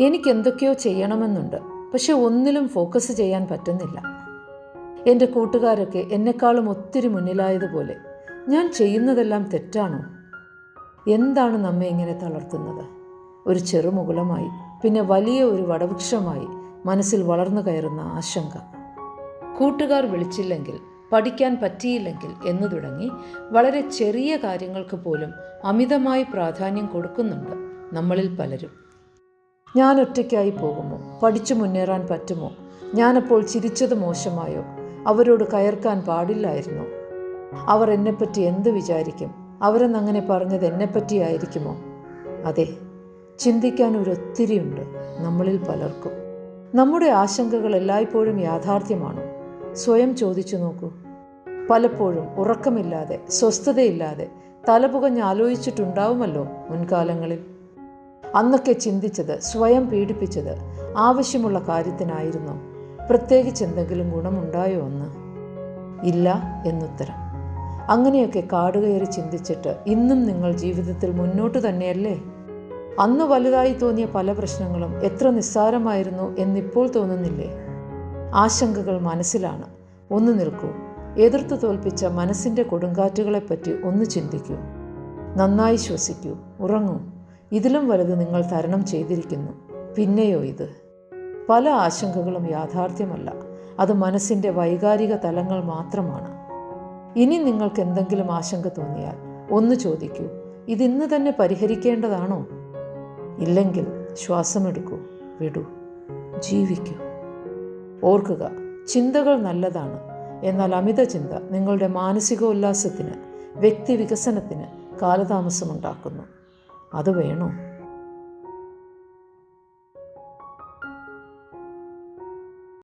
എനിക്ക് എന്തൊക്കെയോ ചെയ്യണമെന്നുണ്ട്. പക്ഷെ ഒന്നിലും ഫോക്കസ് ചെയ്യാൻ പറ്റുന്നില്ല. എന്റെ കൂട്ടുകാരൊക്കെ എന്നെക്കാളും ഒത്തിരി മുന്നിലായതുപോലെ ഞാൻ ചെയ്യുന്നതെല്ലാം തെറ്റാണോ? എന്താണ് നമ്മെ ഇങ്ങനെ തളർത്തുന്നത്? ഒരു ചെറുമുകുളമായി പിന്നെ വലിയ ഒരു വടവൃക്ഷമായി മനസ്സിൽ വളർന്നു കയറുന്ന ആശങ്ക. കൂട്ടുകാർ വിളിച്ചില്ലെങ്കിൽ പഠിക്കാൻ പറ്റിയില്ലെങ്കിൽ എന്നു തുടങ്ങി വളരെ ചെറിയ കാര്യങ്ങൾക്ക് പോലും അമിതമായി പ്രാധാന്യം കൊടുക്കുന്നുണ്ട് നമ്മളിൽ പലരും. ഞാൻ ഒറ്റയ്ക്കായി പോകുമോ? പഠിച്ചു മുന്നേറാൻ പറ്റുമോ? ഞാനപ്പോൾ ചിരിച്ചത് മോശമായോ? അവരോട് കയർക്കാൻ പാടില്ലായിരുന്നു? അവർ എന്നെപ്പറ്റി എന്ത് വിചാരിക്കും? അവരെന്നങ്ങനെ പറഞ്ഞത് എന്നെപ്പറ്റിയായിരിക്കുമോ അതെ ചിന്തിക്കാൻ ഒരു ഒത്തിരിയുണ്ട് നമ്മളിൽ പലർക്കും. നമ്മുടെ ആശങ്കകൾ എല്ലായ്പ്പോഴും യാഥാർത്ഥ്യമാണോ? സ്വയം ചോദിച്ചു നോക്കൂ. പലപ്പോഴും ഉറക്കമില്ലാതെ സ്വസ്ഥതയില്ലാതെ തലപുകഞ്ഞ് ആലോചിച്ചിട്ടുണ്ടാവുമല്ലോ മുൻകാലങ്ങളിൽ. അന്നൊക്കെ ചിന്തിച്ചത് സ്വയം പീഡിപ്പിച്ചത് ആവശ്യമുള്ള കാര്യത്തിനായിരുന്നു. പ്രത്യേകിച്ച് എന്തെങ്കിലും ഗുണമുണ്ടായോ എന്ന് ഇല്ല എന്നുത്തരം. അങ്ങനെയൊക്കെ കാടുകയറി ചിന്തിച്ചിട്ട് ഇന്നും നിങ്ങൾ ജീവിതത്തിൽ മുന്നോട്ട് തന്നെയല്ലേ? അന്ന് വലുതായി തോന്നിയ പല പ്രശ്നങ്ങളും എത്ര നിസ്സാരമായിരുന്നു എന്നിപ്പോൾ തോന്നുന്നില്ലേ? ആശങ്കകൾ മനസ്സിലാണ്. ഒന്ന് നിൽക്കൂ. എതിർത്ത് തോൽപ്പിച്ച മനസ്സിന്റെ കൊടുങ്കാറ്റുകളെപ്പറ്റി ഒന്ന് ചിന്തിക്കൂ. നന്നായി ശ്വസിക്കൂ. ഉറങ്ങൂ. ഇതിലും വലുത് നിങ്ങൾ തരണം ചെയ്തിരിക്കുന്നു. പിന്നെയോ ഇത്? പല ആശങ്കകളും യാഥാർത്ഥ്യമല്ല. അത് മനസ്സിന്റെ വൈകാരിക തലങ്ങൾ മാത്രമാണ്. ഇനി നിങ്ങൾക്ക് എന്തെങ്കിലും ആശങ്ക തോന്നിയാൽ ഒന്ന് ചോദിക്കൂ. ഇതിന്ന് തന്നെ പരിഹരിക്കേണ്ടതാണോ? ഇല്ലെങ്കിൽ ശ്വാസമെടുക്കൂ. വിടൂ. ജീവിക്കൂ. ഓർക്കുക ചിന്തകൾ നല്ലതാണ്. എന്നാൽ അമിത ചിന്ത നിങ്ങളുടെ മാനസികോല്ലാസത്തിന് വ്യക്തി വികസനത്തിന് കാലതാമസമുണ്ടാക്കുന്നു. അത് വേണോ?